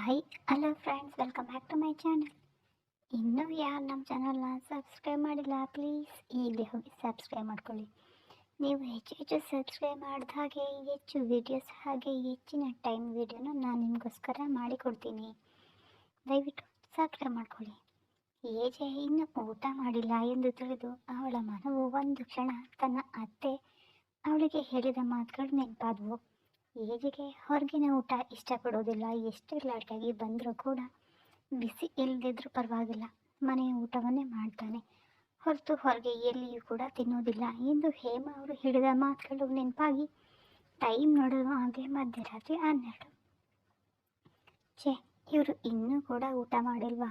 Hi hello friends welcome back to my channel ಇನ್ನೂ ಯಾರು ನಮ್ಮ ಚಾನಲ್ನ ಸಬ್ಸ್ಕ್ರೈಬ್ ಮಾಡಿಲ್ಲ ಪ್ಲೀಸ್ ಈಗಲೇ ಹೋಗಿ ಸಬ್ಸ್ಕ್ರೈಬ್ ಮಾಡ್ಕೊಳ್ಳಿ. ನೀವು ಹೆಚ್ಚು ಹೆಚ್ಚು ಸಬ್ಸ್ಕ್ರೈಬ್ ಮಾಡಿದ ಹಾಗೆ, ಹೆಚ್ಚು ವೀಡಿಯೋಸ್ ಹಾಗೆ, ಹೆಚ್ಚಿನ ಟೈಮ್ ವೀಡಿಯೋನ ನಾನು ನಿಮಗೋಸ್ಕರ ಮಾಡಿಕೊಡ್ತೀನಿ. ದಯವಿಟ್ಟು ಸಬ್ಸ್ಕ್ರೈಬ್ ಮಾಡ್ಕೊಳ್ಳಿ. ಏಜೆ ಇನ್ನು ಊಟ ಮಾಡಿಲ್ಲ ಎಂದು ತಿಳಿದು ಅವಳ ಮನವು ಒಂದು ಕ್ಷಣ ತನ್ನ ಅತ್ತೆ, ಅವಳಿಗೆ ಹೇಳಿದ ಮಾತುಗಳು ನೆನಪಾದವು. ಏಜಿಗೆ ಹೊರಗಿನ ಊಟ ಇಷ್ಟಪಡೋದಿಲ್ಲ. ಎಷ್ಟೇ ಲಾಟಾಗಿ ಬಂದರೂ ಕೂಡ ಬಿಸಿ ಇಲ್ಲದಿದ್ರೂ ಪರವಾಗಿಲ್ಲ. ಮನೆಯ ಊಟವನ್ನೇ ಮಾಡ್ತಾನೆ. ಹೊರತು ಹೊರಗೆ ಎಲ್ಲಿಯೂ ಕೂಡ ತಿನ್ನೋದಿಲ್ಲ. ಎಂದು ಹೇಮ ಅವರು ಹಿಡಿದ ಮಾತುಗಳು ನೆನಪಾಗಿ ಟೈಮ್ ನೋಡೋದು ಹಾಗೆ ಮಧ್ಯರಾತ್ರಿ ಹನ್ನೆರಡು. ಛೇ, ಇವರು ಇನ್ನೂ ಕೂಡ ಊಟ ಮಾಡಿಲ್ವಾ?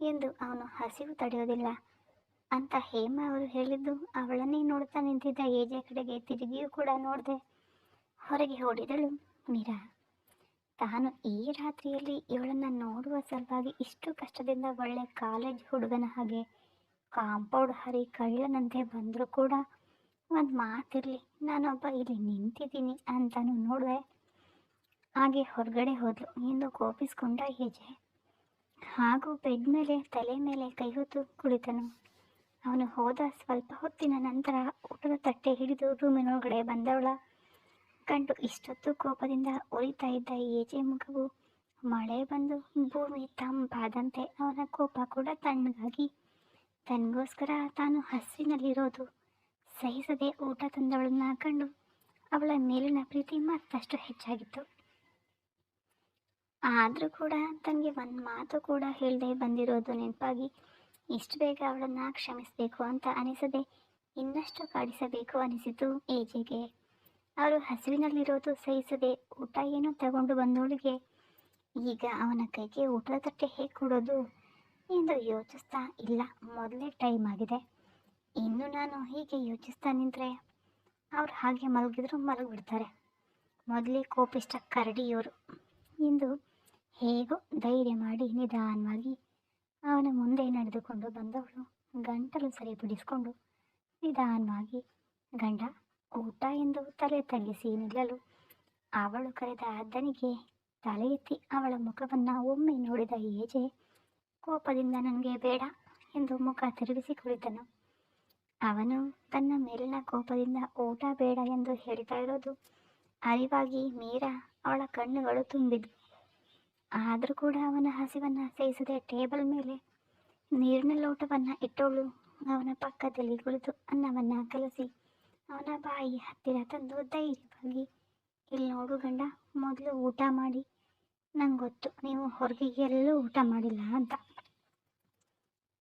ಎಂದು ಅವನು ಹಸಿವು ತಡೆಯೋದಿಲ್ಲ. ಅಂತ ಹೇಮ ಅವರು ಹೇಳಿದ್ದು ಅವಳನ್ನೇ ನೋಡ್ತಾ ನಿಂತಿದ್ದ ಏಜೆ ಕಡೆಗೆ ತಿರುಗಿಯೂ ಕೂಡ ನೋಡಿದೆ ಹೊರಗೆ ಓಡಿದಳು ಮೀರಾ. ತಾನು ಈ ರಾತ್ರಿಯಲ್ಲಿ ಇವಳನ್ನು ನೋಡುವ ಸಲುವಾಗಿ ಇಷ್ಟು ಕಷ್ಟದಿಂದ ಒಳ್ಳೆ ಕಾಲೇಜ್ ಹುಡುಗನ ಹಾಗೆ ಕಾಂಪೌಂಡ್ ಹರಿ ಕಳ್ಳನಂತೆ ಬಂದರೂ ಕೂಡ ಒಂದು ಮಾತಿರಲಿ, ನಾನೊಬ್ಬ ಇಲ್ಲಿ ನಿಂತಿದ್ದೀನಿ ಅಂತಾನು ನೋಡಿದೆ. ಹಾಗೆ ಹೊರಗಡೆ ಹೋದ್ಲು, ಎಂದು ಕೋಪಿಸ್ಕೊಂಡ ಹೆಜೆ. ಹಾಗೂ ಬೆಡ್ ಮೇಲೆ, ತಲೆ ಮೇಲೆ ಕೈ ಹೊತ್ತು ಕುಳಿತನು. ಅವನು ಹೋದ ಸ್ವಲ್ಪ ಹೊತ್ತಿನ ನಂತರ ಊಟದ ತಟ್ಟೆ ಹಿಡಿದು ರೂಮಿನೊಳಗಡೆ ಬಂದವಳ. ಕಂಡು ಇಷ್ಟೊತ್ತು ಕೋಪದಿಂದ ಉರಿತಾ ಇದ್ದ ಏಜೆ ಮುಖವು ಮಳೆ ಬಂದು ಭೂಮಿ ತಂಪಾದಂತೆ ಅವನ ಕೋಪ ಕೂಡ ತಣ್ಣಗಾಗಿ. ತನಗೋಸ್ಕರ ತಾನು ಹಸಿರಿನಲ್ಲಿರೋದು ಸಹಿಸದೆ ಊಟ ತಂದವಳನ್ನ ಕಂಡು ಅವಳ ಮೇಲಿನ ಪ್ರೀತಿ ಮತ್ತಷ್ಟು ಹೆಚ್ಚಾಗಿತ್ತು. ಆದರೂ ಕೂಡ ತನಗೆ ಒಂದು ಮಾತು ಕೂಡ ಹೇಳದೆ ಬಂದಿರೋದು ನೆನಪಾಗಿ, ಇಷ್ಟು ಬೇಗ ಅವಳನ್ನ ಕ್ಷಮಿಸಬೇಕು ಅಂತ ಅನಿಸದೆ ಇನ್ನಷ್ಟು ಕಾಡಿಸಬೇಕು ಅನಿಸಿತು ಏಜೆಗೆ. ಅವರು ಹಸಿವಿನಲ್ಲಿರೋದು ಸಹಿಸದೆ ಊಟ ಏನೋ ತಗೊಂಡು ಬಂದವಳಿಗೆ, ಈಗ ಅವನ ಕೈಗೆ ಊಟದ ತಟ್ಟೆ ಹೇಗೆ ಕೊಡೋದು? ಎಂದು ಯೋಚಿಸ್ತಾ ಇಲ್ಲ. ಮೊದಲೇ ಟೈಮ್ ಆಗಿದೆ. ಇನ್ನು ನಾನು ಹೀಗೆ ಯೋಚಿಸ್ತಾ ನಿಂತರೆ ಅವ್ರು ಹಾಗೆ ಮಲಗಿದ್ರು ಮಲಗಿಬಿಡ್ತಾರೆ. ಮೊದಲೇ ಕೋಪಿಷ್ಟ ಕರಡಿಯವರು ಎಂದು ಹೇಗೋ ಧೈರ್ಯ ಮಾಡಿ ನಿಧಾನವಾಗಿ ಅವನ ಮುಂದೆ ನಡೆದುಕೊಂಡು ಬಂದವಳು. ಗಂಟಲು ಸರಿಪಡಿಸಿಕೊಂಡು ನಿಧಾನವಾಗಿ, ಗಂಡ ಊಟ ಎಂದು ತಲೆ ತಗ್ಗಿಸಿ ನಿಲ್ಲಲು ಅವಳು ಕರೆದ ಅದ್ದನಿಗೆ ತಲೆ ಎತ್ತಿ ಅವಳ ಮುಖವನ್ನು ಒಮ್ಮೆ ನೋಡಿದ ಏಜೆ, ಕೋಪದಿಂದ ನನಗೆ ಬೇಡ ಎಂದು ಮುಖ ತಿರುಗಿಸಿ ಕುಳಿತನು ಅವನು ತನ್ನ ಮೇಲಿನ ಕೋಪದಿಂದ ಊಟ ಬೇಡ ಎಂದು ಹೇಳ್ತಾ ಇರೋದು ಅರಿವಾಗಿ ಮೀರಾ ಅವಳ ಕಣ್ಣುಗಳು ತುಂಬಿದ್ವು. ಆದರೂ ಕೂಡ ಅವನ ಹಸಿವನ್ನು ಸಹಿಸದೆ ಟೇಬಲ್ ಮೇಲೆ ನೀರಿನ ಲೋಟವನ್ನು ಇಟ್ಟವಳು ಅವನ ಪಕ್ಕದಲ್ಲಿ ಕುಳಿತು ಅನ್ನವನ್ನು ಕಲಸಿ ಅವನ ಬಾಯಿ ಹತ್ತಿರ ತಂದು ಧೈರ್ಯವಾಗಿ ಇಲ್ಲಿ ನೋಡು ಗಂಡ, ಮೊದಲು ಊಟ ಮಾಡಿ. ನಂಗೆ ಗೊತ್ತು ನೀವು ಹೊರಗೆ ಎಲ್ಲೂ ಊಟ ಮಾಡಿಲ್ಲ ಅಂತ.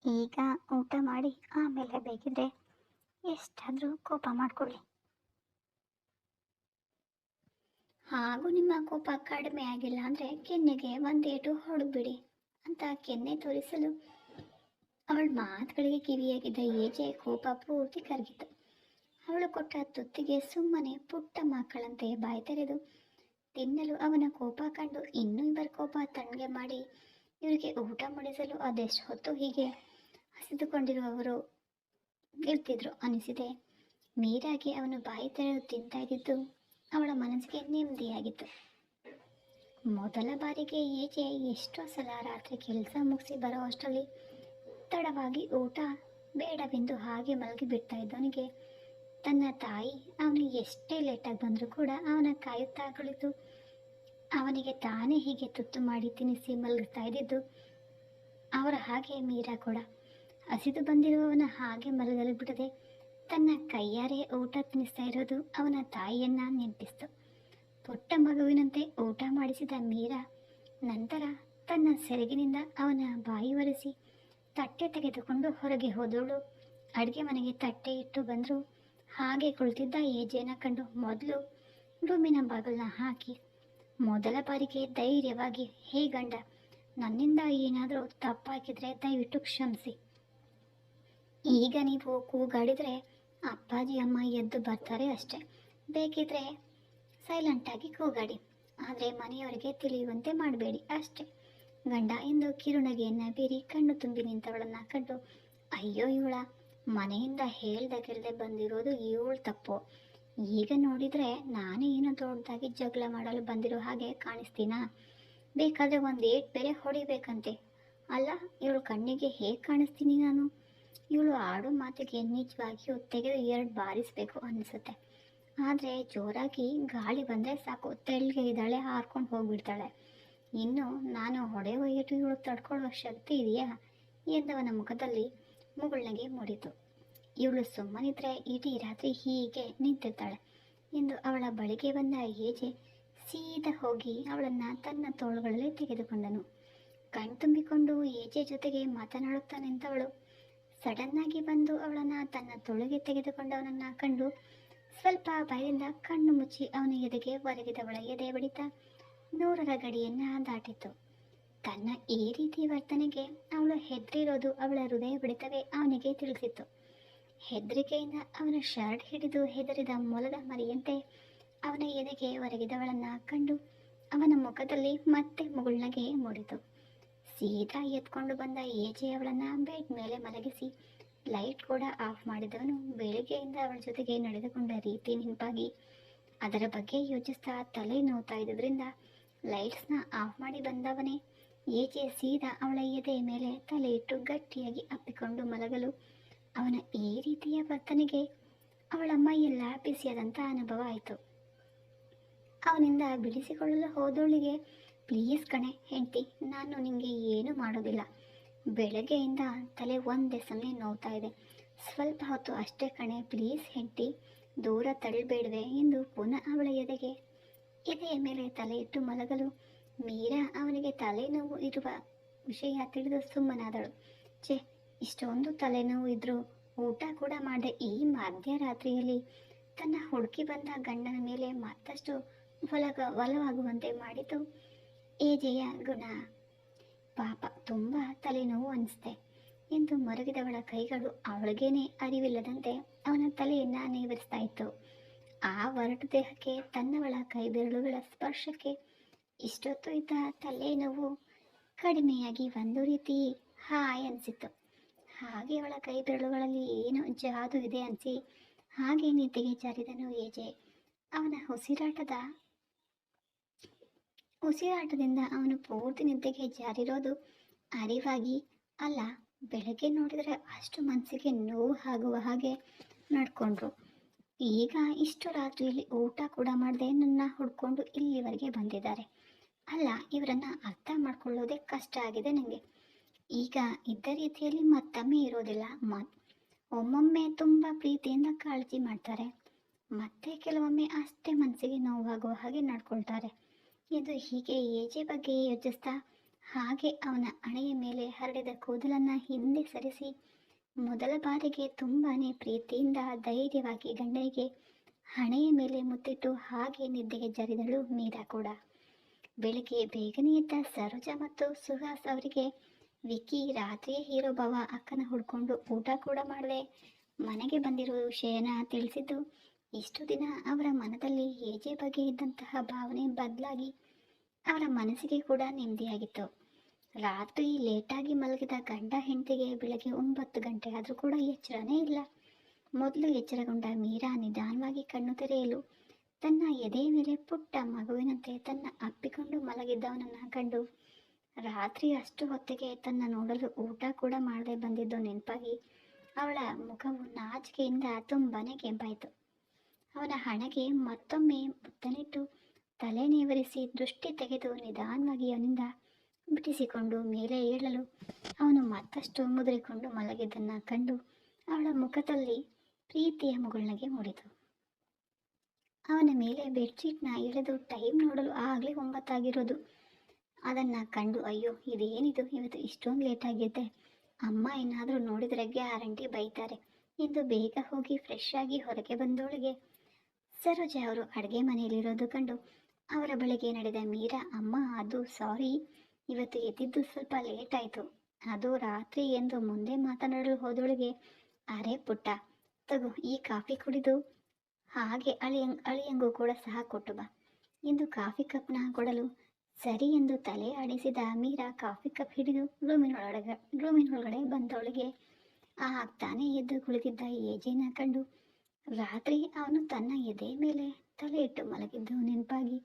ಈಗ ಊಟ ಮಾಡಿ ಆಮೇಲೆ ಬೇಕಿದ್ರೆ ಎಷ್ಟಾದರೂ ಕೋಪ ಮಾಡ್ಕೊಳ್ಳಿ ಹಾಗೂ ನಿಮ್ಮ ಕೋಪ ಕಡಿಮೆ ಆಗಿಲ್ಲ ಅಂದರೆ ಕೆನ್ನೆಗೆ ಒಂದೇಟು ಹೊಡೆದ್ಬಿಡಿ ಅಂತ ಕೆನ್ನೆ ತೋರಿಸಲು ಅವಳ ಮಾತುಗಳಿಗೆ ಕಿವಿಯಾಗಿದ್ದ ಏಜೆ ಕೋಪ ಪೂರ್ತಿ ಕರಗಿತು. ಅವಳು ಕೊಟ್ಟ ತುತ್ತಿಗೆ ಸುಮ್ಮನೆ ಪುಟ್ಟ ಮಕ್ಕಳಂತೆ ಬಾಯಿ ತೆರೆದು ತಿನ್ನಲು ಅವನ ಕೋಪ ಕಂಡು ಇನ್ನೂ ಇವರ ಕೋಪ ತಣ್ಣಗೆ ಮಾಡಿ ಇವರಿಗೆ ಊಟ ಮಾಡಿಸಲು ಅದೆಷ್ಟು ಹೊತ್ತು ಹೀಗೆ ಹಸಿದುಕೊಂಡಿರುವವರು ಇರ್ತಿದ್ರು ಅನಿಸಿದೆ. ನೀರಾಗಿ ಅವನು ಬಾಯಿ ತೆರೆದು ತಿಂತಾ ಅವಳ ಮನಸ್ಸಿಗೆ ನೆಮ್ಮದಿಯಾಗಿತ್ತು. ಮೊದಲ ಬಾರಿಗೆ ಏಜೆ ಎಷ್ಟೋ ಸಲ ರಾತ್ರಿ ಕೆಲಸ ಮುಗಿಸಿ ಬರೋ ಅಷ್ಟರಲ್ಲಿ ತಡವಾಗಿ ಊಟ ಬೇಡವೆಂದು ಹಾಗೆ ಮಲಗಿ ಬಿಡ್ತಾ ಇದ್ದವನಿಗೆ ತನ್ನ ತಾಯಿ ಅವನು ಎಷ್ಟೇ ಲೇಟಾಗಿ ಬಂದರೂ ಕೂಡ ಅವನ ಕಾಯುತ್ತಾ ಕುಳಿತು ಅವನಿಗೆ ತಾನೇ ಹೀಗೆ ತುತ್ತು ಮಾಡಿ ತಿನ್ನಿಸಿ ಮಲಗಿಸ್ತಾ ಇದ್ದಿದ್ದು. ಅವರ ಹಾಗೆ ಮೀರಾ ಕೂಡ ಹಸಿದು ಬಂದಿರುವವನ ಹಾಗೆ ಮಲಗಲು ಬಿಡದೆ ತನ್ನ ಕೈಯಾರೆ ಊಟ ತಿನ್ನಿಸ್ತಾ ಇರೋದು ಅವನ ತಾಯಿಯನ್ನ ನೆನಪಿಸ್ತು. ಪುಟ್ಟ ಮಗುವಿನಂತೆ ಊಟ ಮಾಡಿಸಿದ ಮೀರಾ ನಂತರ ತನ್ನ ಸೆರಗಿನಿಂದ ಅವನ ಬಾಯಿ ಒರೆಸಿ ತಟ್ಟೆ ತೆಗೆದುಕೊಂಡು ಹೊರಗೆ ಹೋದವಳು ಅಡುಗೆ ಮನೆಗೆ ತಟ್ಟೆ ಇಟ್ಟು ಬಂದರು. ಹಾಗೆ ಕುಳಿತಿದ್ದ ಏಜೆನ ಕಂಡು ಮೊದಲು ರೂಮಿನ ಬಾಗಿಲನ್ನ ಹಾಕಿ, ಮೊದಲ ಬಾರಿಗೆ ಧೈರ್ಯವಾಗಿ, ಹೇ ಗಂಡ, ನನ್ನಿಂದ ಏನಾದರೂ ತಪ್ಪಾಕಿದ್ರೆ ದಯವಿಟ್ಟು ಕ್ಷಮಿಸಿ. ಈಗ ನೀವು ಕೂಗಾಡಿದರೆ ಅಪ್ಪಾಜಿ, ಅಮ್ಮ ಎದ್ದು ಬರ್ತಾರೆ ಅಷ್ಟೆ. ಬೇಕಿದ್ರೆ ಸೈಲೆಂಟಾಗಿ ಕೂಗಾಡಿ. ಆದರೆ ಮನೆಯವರಿಗೆ ತಿಳಿಯುವಂತೆ ಮಾಡಬೇಡಿ ಅಷ್ಟೆ. ಗಂಡ ಎಂದು ಕಿರುನಗೆಯನ್ನು ಬೀರಿ ಕಣ್ಣು ತುಂಬಿ ನಿಂತವಳನ್ನ ಕಂಡು, ಅಯ್ಯೋ ಇವಳ ಮನೆಯಿಂದ ಹೇಳ್ದೆ ಕೇಳ್ದೆ ಬಂದಿರೋದು ಇವಳು ತಪ್ಪು. ಈಗ ನೋಡಿದರೆ ನಾನೇ ಏನೋ ದೊಡ್ಡದಾಗಿ ಜಗಳ ಮಾಡಲು ಬಂದಿರೋ ಹಾಗೆ ಕಾಣಿಸ್ತೀನಾ? ಬೇಕಾದರೆ ಒಂದು ಏಟ್ ಬೇರೆ ಹೊಡಿಬೇಕಂತೆ. ಅಲ್ಲ, ಇವಳು ಕಣ್ಣಿಗೆ ಹೇಗೆ ಕಾಣಿಸ್ತೀನಿ ನಾನು? ಇವಳು ಆಡೋ ಮಾತಿಗೆ ನಿಜವಾಗಿಯೂ ತೆಗೆದು ಎರಡು ಬಾರಿಸ್ಬೇಕು ಅನಿಸುತ್ತೆ. ಆದರೆ ಜೋರಾಗಿ ಗಾಳಿ ಬಂದರೆ ಸಾಕು ತೆಳ್ಗೆ ಇದ್ದಾಳೆ ಹಾರ್ಕೊಂಡು ಹೋಗ್ಬಿಡ್ತಾಳೆ. ಇನ್ನು ನಾನು ಹೊಡೆಯುವ ಏಟು ಇವಳು ತಡ್ಕೊಳ್ಳೋ ಶಕ್ತಿ ಇದೆಯಾ? ಎಂದವನ ಮುಖದಲ್ಲಿ ಮುಗುಳ್ನಗೆ ಮೂಡಿತು. ಇವಳು ಸುಮ್ಮನಿದ್ರೆ ಇಡೀ ರಾತ್ರಿ ಹೀಗೆ ನಿಂತಿರ್ತಾಳೆ. ಎಂದು ಅವಳ ಬಳಿಗೆ ಬಂದ ಏಜೆ ಸೀದಾ ಹೋಗಿ ಅವಳನ್ನು ತನ್ನ ತೋಳುಗಳಲ್ಲಿ ತೆಗೆದುಕೊಂಡನು. ಕಣ್ತುಂಬಿಕೊಂಡು ಏಜೆ ಜೊತೆಗೆ ಮಾತನಾಡುತ್ತಾ ನಿಂತವಳು ಸಡನ್ನಾಗಿ ಬಂದು ಅವಳನ್ನು ತನ್ನ ತೋಳಿಗೆ ತೆಗೆದುಕೊಂಡವನನ್ನ ಕಂಡು ಸ್ವಲ್ಪ ಭಯದಿಂದ ಕಣ್ಣು ಮುಚ್ಚಿ ಅವನ ಎದೆಗೆ ಒರಗಿದವಳ ಎದೆ ಬಡಿತ ನೂರರ ಗಡಿಯನ್ನ ದಾಟಿತು. ತನ್ನ ಈ ರೀತಿ ವರ್ತನೆಗೆ ಅವಳು ಹೆದರಿರೋದು ಅವಳ ಹೃದಯ ಬಡಿತವೇ ಅವನಿಗೆ ತಿಳಿಸಿತ್ತು. ಹೆದರಿಕೆಯಿಂದ ಅವನ ಶರ್ಟ್ ಹಿಡಿದು ಹೆದರಿದ ಮೊಲದ ಮರಿಯಂತೆ ಅವನ ಎದೆಗೆ ಒರಗಿದವಳನ್ನು ಕಂಡು ಅವನ ಮುಖದಲ್ಲಿ ಮತ್ತೆ ಮುಗುಳ್ನಗೆ ಮೂಡಿತು. ಸೀದಾ ಎತ್ಕೊಂಡು ಬಂದ ಏಜೆ ಅವಳನ್ನು ಬೆಡ್ ಮೇಲೆ ಮಲಗಿಸಿ ಲೈಟ್ ಕೂಡ ಆಫ್ ಮಾಡಿದವನು ಬೆಳಿಗ್ಗೆಯಿಂದ ಅವಳ ಜೊತೆಗೆ ನಡೆದುಕೊಂಡ ರೀತಿ ನೆನಪಾಗಿ ಅದರ ಬಗ್ಗೆ ಯೋಚಿಸ್ತಾ ತಲೆ ನೋವ್ತಾ ಇದ್ದುದರಿಂದ ಲೈಟ್ಸ್ನ ಆಫ್ ಮಾಡಿ ಬಂದವನೇ ಏಜೆ ಸೀದಾ ಅವಳ ಎದೆಯ ಮೇಲೆ ತಲೆಯಿಟ್ಟು ಗಟ್ಟಿಯಾಗಿ ಅಪ್ಪಿಕೊಂಡು ಮಲಗಲು? ಅವನ ಈ ರೀತಿಯ ವರ್ತನೆಗೆ ಅವಳ ಮೈಯೆಲ್ಲ ಬಿಸಿಯಾದಂಥ ಅನುಭವ ಆಯಿತು. ಅವನಿಂದ ಬಿಡಿಸಿಕೊಳ್ಳಲು ಹೋದವಳಿಗೆ, ಪ್ಲೀಸ್ ಕಣೆ, ಹೆಂಡತಿ, ನಾನು ನಿಮಗೆ ಏನು ಮಾಡೋದಿಲ್ಲ. ಬೆಳಗ್ಗೆಯಿಂದ ತಲೆ ಒಂದೇ ಸಮಯ ನೋವ್ತಾ ಇದೆ. ಸ್ವಲ್ಪ ಹೊತ್ತು ಅಷ್ಟೇ ಕಣೆ, ಪ್ಲೀಸ್ ಹೆಂಡತಿ, ದೂರ ತಳ್ಳಬೇಡವೆ ಎಂದು ಪುನಃ ಅವಳ ಎದೆಗೆ, ಎದೆಯ ಮೇಲೆ ತಲೆ ಇಟ್ಟು ಮಲಗಲು ಮೀರಾ ಅವನಿಗೆ ತಲೆನೋವು ಇರುವ ವಿಷಯ ತಿಳಿದು ಸುಮ್ಮನಾದಳು. ಛೇ, ಇಷ್ಟೊಂದು ತಲೆನೋವು ಇದ್ರೂ ಊಟ ಕೂಡ ಮಾಡದೆ ಈ ಮಧ್ಯರಾತ್ರಿಯಲ್ಲಿ ತನ್ನ ಹುಡುಕಿ ಬಂದ ಗಂಡನ ಮೇಲೆ ಮತ್ತಷ್ಟು ಒಲಗ, ಒಲವಾಗುವಂತೆ ಮಾಡಿತು. ಏಜೆಯ ಗುಣ. ಪಾಪ, ತುಂಬ ತಲೆನೋವು ಅನಿಸ್ತೆ ಎಂದು ಮರುಗಿದವಳ ಕೈಗಳು ಅವಳಿಗೇನೆ ಅರಿವಿಲ್ಲದಂತೆ ಅವನ ತಲೆಯನ್ನ ನೇವರಿಸ್ತಾ ಇತ್ತು. ಆ ಒರಟು ದೇಹಕ್ಕೆ ತನ್ನವಳ ಕೈ ಬೆರಳುಗಳ ಸ್ಪರ್ಶಕ್ಕೆ ಇಷ್ಟೊತ್ತು ಇದ್ದ ತಲೆನೋವು ಕಡಿಮೆಯಾಗಿ ಒಂದು ರೀತಿ ಹಾಯ್ ಅನಿಸಿತ್ತು. ಹಾಗೆ ಅವಳ ಕೈ ಬೆರಳುಗಳಲ್ಲಿ ಏನು ಜಾದು ಇದೆ ಅನಿಸಿ ಹಾಗೆ ನಿದ್ದೆಗೆ ಜಾರಿದನು ಏಜೆ. ಅವನ ಉಸಿರಾಟದ, ಉಸಿರಾಟದಿಂದ ಅವನು ಪೂರ್ತಿ ನಿದ್ದೆಗೆ ಜಾರಿರೋದು ಅರಿವಾಗಿ ಅಲ್ಲ, ಬೆಳಗ್ಗೆ ನೋಡಿದರೆ ಅಷ್ಟು ಮನಸ್ಸಿಗೆ ನೋವು ಆಗುವ ಹಾಗೆ ನಡ್ಕೊಂಡ್ರು. ಈಗ ಇಷ್ಟು ರಾತ್ರಿಯಲ್ಲಿ ಊಟ ಕೂಡ ಮಾಡದೆ ನನ್ನ ಹುಡ್ಕೊಂಡು ಇಲ್ಲಿವರೆಗೆ ಬಂದಿದ್ದಾರೆ. ಅಲ್ಲ, ಇವರನ್ನ ಅರ್ಥ ಮಾಡ್ಕೊಳ್ಳೋದೇ ಕಷ್ಟ ಆಗಿದೆ ನನಗೆ ಈಗ ಇದ್ದ ರೀತಿಯಲ್ಲಿ ಮತ್ತೊಮ್ಮೆ ಇರೋದಿಲ್ಲ. ಮತ್ ಒಮ್ಮೊಮ್ಮೆ ತುಂಬ ಪ್ರೀತಿಯಿಂದ ಕಾಳಜಿ ಮಾಡ್ತಾರೆ. ಮತ್ತೆ ಕೆಲವೊಮ್ಮೆ ಅಷ್ಟೇ ಮನಸ್ಸಿಗೆ ನೋವಾಗುವ ಹಾಗೆ ನಡ್ಕೊಳ್ತಾರೆ. ಇದು ಹೀಗೆ ಏಜೆ ಬಗ್ಗೆ ಯೋಚಿಸ್ತಾ ಹಾಗೆ ಅವನ ಹಣೆಯ ಮೇಲೆ ಹರಡಿದ ಕೂದಲನ್ನು ಹಿಂದೆ ಸರಿಸಿ ಮೊದಲ ಬಾರಿಗೆ ತುಂಬಾ ಪ್ರೀತಿಯಿಂದ ಧೈರ್ಯವಾಗಿ ಗಂಡನಿಗೆ ಹಣೆಯ ಮೇಲೆ ಮುತ್ತಿಟ್ಟು ಹಾಗೆ ನಿದ್ದೆಗೆ ಜರಿದಳು ಮೀರಾ ಕೂಡ ಬೆಳಿಗ್ಗೆ ಬೇಗನೆ ಎದ್ದ ಸರೋಜಾ ಮತ್ತು ಸುಹಾಸ್ ಅವರಿಗೆ, ವಿಕ್ಕಿ, ರಾತ್ರಿಯೇ ಹೀರೋ ಭಾವ, ಅಕ್ಕನ ಹುಡ್ಕೊಂಡು ಊಟ ಕೂಡ ಮಾಡದೆ. ಮನೆಗೆ ಬಂದಿರೋ ವಿಷಯನ ತಿಳಿಸಿದ್ದು ಇಷ್ಟು ದಿನ ಅವರ ಮನದಲ್ಲಿ ಏಜೆ ಬಗ್ಗೆ ಇದ್ದಂತಹ ಭಾವನೆ ಬದಲಾಗಿ ಅವರ ಮನಸ್ಸಿಗೆ ಕೂಡ ನೆಮ್ಮದಿಯಾಗಿತ್ತು. ರಾತ್ರಿ ಲೇಟಾಗಿ ಮಲಗಿದ ಗಂಡ ಹೆಂಡತಿಗೆ ಬೆಳಗ್ಗೆ ಒಂಬತ್ತು ಗಂಟೆ ಆದರೂ ಕೂಡ ಎಚ್ಚರನೇ ಇಲ್ಲ. ಮೊದಲು ಎಚ್ಚರಗೊಂಡ ಮೀರಾ ನಿಧಾನವಾಗಿ ಕಣ್ಣು ತೆರೆಯಲು ತನ್ನ ಎದೆ ಮೇಲೆ ಪುಟ್ಟ ಮಗುವಿನಂತೆ ತನ್ನ ಅಪ್ಪಿಕೊಂಡು ಮಲಗಿದ್ದವನನ್ನ ಕಂಡು ರಾತ್ರಿ ಅಷ್ಟು ಹೊತ್ತಿಗೆ ತನ್ನ ನೋಡಲು ಊಟ ಕೂಡ ಮಾಡದೆ ಬಂದಿದ್ದು ನೆನಪಾಗಿ ಅವಳ ಮುಖವು ನಾಚಿಕೆಯಿಂದ ತುಂಬಾನೇ ಕೆಂಪಾಯಿತು ಅವನ ಹಣೆಗೆ ಮತ್ತೊಮ್ಮೆ ಮುತ್ತನಿಟ್ಟು ತಲೆ ನೇವರಿಸಿ ದೃಷ್ಟಿ ತೆಗೆದು ನಿಧಾನವಾಗಿ ಅವನಿಂದ ಬಿಡಿಸಿಕೊಂಡು ಮೇಲೆ ಏಳಲು ಅವನು ಮತ್ತಷ್ಟು ಮುದುರಿಕೊಂಡು ಮಲಗಿದ್ದನ್ನ ಕಂಡು ಅವಳ ಮುಖದಲ್ಲಿ ಪ್ರೀತಿಯ ಮುಗುಳ್ನಗೆ ಮೂಡಿತು. ಅವನ ಮೇಲೆ ಬೆಡ್ಶೀಟ್ನ ಎಳೆದು ಟೈಮ್ ನೋಡಲು ಆಗಲೇ ಒಂಬತ್ತಾಗಿರೋದು ಅದನ್ನು ಕಂಡು, ಅಯ್ಯೋ, ಇದೇನಿದು? ಇವತ್ತು ಇಷ್ಟೊಂದು ಲೇಟ್ ಆಗಿದೆ ಅಮ್ಮ ಏನಾದರೂ ನೋಡಿದ್ರೆ ಗ್ಯಾರಂಟಿ ಬೈತಾರೆ. ಎಂದು ಬೇಗ ಹೋಗಿ ಫ್ರೆಶ್ ಆಗಿ ಹೊರಗೆ ಬಂದೋಳಿಗೆ ಸರೋಜ ಅವರು ಅಡುಗೆ ಮನೆಯಲ್ಲಿರೋದು ಕಂಡು, ಅವರ ಬಳಿಗೆ ನಡೆದ ಮೀರಾ, ಅಮ್ಮ, ಅದು ಸಾರಿ. ಇವತ್ತು ಎದ್ದಿದ್ದು ಸ್ವಲ್ಪ ಲೇಟ್ ಆಯಿತು ಅದು ರಾತ್ರಿ ಎಂದು ಮುಂದೆ ಮಾತನಾಡಲು ಹೋದವಳಿಗೆ, ಅರೆ ಪುಟ್ಟ, ತಗೋ, ಈ ಕಾಫಿ ಕುಡಿದು. ಹಾಗೆ ಅಳಿಯ, ಅಳಿಯಂಗೂ ಕೂಡ ಸಹ ಕೊಟ್ಟು ಬಾ. ಎಂದು ಕಾಫಿ ಕಪ್ನ ಕೊಡಲು ಸರಿ ಎಂದು ತಲೆ ಆಡಿಸಿದ ಮೀರಾ ಕಾಫಿ ಕಪ್ ಹಿಡಿದು ರೂಮಿನೊಳಗಡೆ ರೂಮಿನೊಳಗಡೆ ಬಂದವಳಿಗೆ ಆ ತಾನೇ ಎದ್ದು ಕುಳಿತಿದ್ದ ಏಜೆನ ಕಂಡು ರಾತ್ರಿ ಅವನು ತನ್ನ ಎದೆ ಮೇಲೆ ತಲೆ ಇಟ್ಟು ಮಲಗಿದ್ದು ನೆನಪಾಗಿ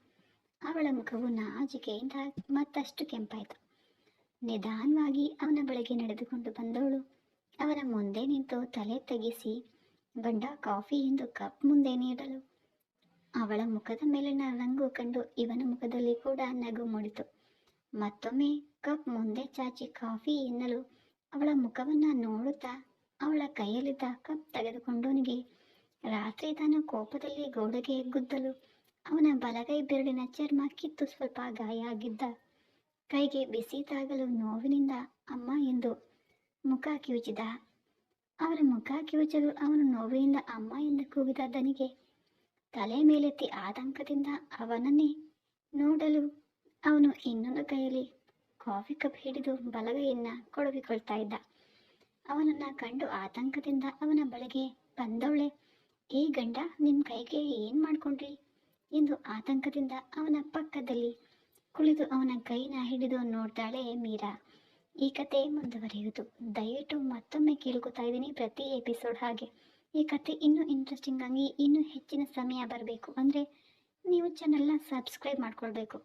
ಅವಳ ಮುಖವು ನಾಜಿಕೆಯಿಂದ ಮತ್ತಷ್ಟು ಕೆಂಪಾಯಿತು. ನಿಧಾನವಾಗಿ ಅವನ ಬಳಿಗೆ ನಡೆದುಕೊಂಡು ಬಂದವಳು ಅವನ ಮುಂದೆ ನಿಂತು ತಲೆ ತಗ್ಗಿಸಿ ಗಂಡ ಕಾಫಿ ಎಂದು ಕಪ್ ಮುಂದೆ ನೀಡಲು. ಅವಳ ಮುಖದ ಮೇಲಿನ ರಂಗು ಕಂಡು ಇವನ ಮುಖದಲ್ಲಿ ಕೂಡ ನಗು ಮೂಡಿತು. ಮತ್ತೊಮ್ಮೆ ಕಪ್ ಮುಂದೆ ಚಾಚಿ ಕಾಫಿ ಎನ್ನಲು ಅವಳ ಮುಖವನ್ನ ನೋಡುತ್ತಾ ಅವಳ ಕೈಯಲ್ಲಿದ್ದ ಕಪ್ ತೆಗೆದುಕೊಂಡವನಿಗೆ ರಾತ್ರಿ ತಾನು ಕೋಪದಲ್ಲಿ ಗೋಡೆಗೆ ಗುದ್ದಲು ಅವನ ಬಲಗೈ ಬೆರಳಿನ ಚರ್ಮ ಕಿತ್ತು ಸ್ವಲ್ಪ ಗಾಯ ಆಗಿದ್ದ. ಕೈಗೆ ಬಿಸಿ ತಾಗಲು ನೋವಿನಿಂದ ಅಮ್ಮ ಎಂದು ಮುಖ ಕಿವುಚಿದ. ಅವರ ಮುಖ ಕಿವುಚಲು ಅವನು ನೋವಿನಿಂದ ಅಮ್ಮ ಎಂದು ಕೂಗಿದ ದನಿಗೆ ತಲೆ ಮೇಲೆತ್ತಿ ಆತಂಕದಿಂದ ಅವನನ್ನೇ ನೋಡಲು ಅವನು ಇನ್ನೊಂದು ಕೈಯಲ್ಲಿ ಕಾಫಿ ಕಪ್ ಹಿಡಿದು ಬಲಗೈಯನ್ನ ಕೊಡವಿಕೊಳ್ತಾ ಇದ್ದ. ಅವನನ್ನ ಕಂಡು ಆತಂಕದಿಂದ ಅವನ ಬಳಿಗೆ ಬಂದವಳೆ, ಏ ಗಂಡ ನಿಮ್ ಕೈಗೆ ಏನು ಮಾಡ್ಕೊಂಡ್ರಿ? ಎಂದು ಆತಂಕದಿಂದ ಅವನ ಪಕ್ಕದಲ್ಲಿ ಕುಳಿತು ಅವನ ಕೈನ ಹಿಡಿದು ನೋಡ್ತಾಳೆ ಮೀರಾ. ಈ ಕತೆ ಮುಂದುವರಿಯುವುದು. ದಯವಿಟ್ಟು ಮತ್ತೊಮ್ಮೆ ಕೇಳ್ಕೊತಾ ಇದ್ದೀನಿ ಪ್ರತಿ ಎಪಿಸೋಡ್ ಹಾಗೆ. ಈ ಕತೆ ಇನ್ನೂ ಇಂಟ್ರೆಸ್ಟಿಂಗ್ ಆಗಿ ಇನ್ನೂ ಹೆಚ್ಚಿನ ಸಮಯ ಬರಬೇಕು ಅಂದರೆ ನೀವು ಚಾನಲ್ನ ಸಬ್ಸ್ಕ್ರೈಬ್ ಮಾಡ್ಕೊಳ್ಬೇಕು.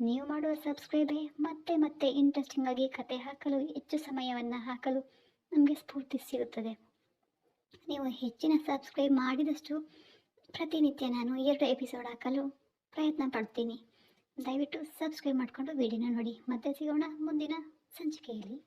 ನೀವು ಮಾಡುವ ಸಬ್ಸ್ಕ್ರೈಬೇ ಮತ್ತೆ ಮತ್ತೆ ಇಂಟ್ರೆಸ್ಟಿಂಗ್ ಆಗಿ ಕತೆ ಹಾಕಲು, ಹೆಚ್ಚು ಸಮಯವನ್ನು ಹಾಕಲು ನಮಗೆ ಸ್ಫೂರ್ತಿ ಸಿಗುತ್ತದೆ. ನೀವು ಹೆಚ್ಚಿನ ಸಬ್ಸ್ಕ್ರೈಬ್ ಮಾಡಿದಷ್ಟು ಪ್ರತಿನಿತ್ಯ ನಾನು ಎರಡು ಎಪಿಸೋಡ್ ಹಾಕಲು ಪ್ರಯತ್ನ ಪಡ್ತೀನಿ. ದಯವಿಟ್ಟು ಸಬ್ಸ್ಕ್ರೈಬ್ ಮಾಡಿಕೊಂಡು ವಿಡಿಯೋನ ನೋಡಿ. ಮತ್ತೆ ಸಿಗೋಣ ಮುಂದಿನ ಸಂಚಿಕೆಯಲ್ಲಿ